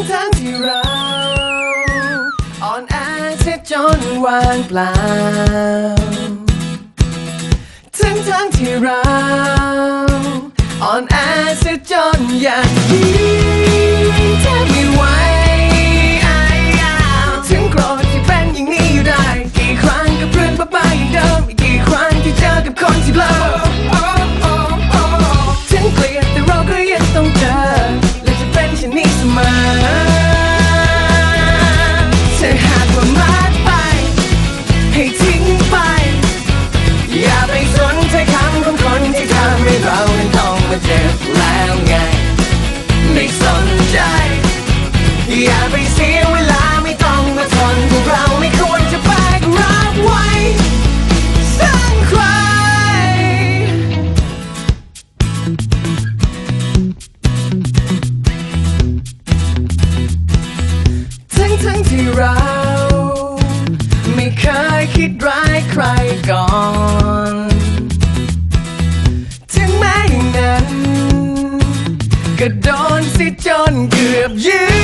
งทั้งที่เราอ่อนแอเสียจนวางเปล่าทั้งทั้งที่เราอ่อนแอเสียจนอยากยืน่อนถึงแม้อย่างนั้น ก็โดนสิจนเกือบยืน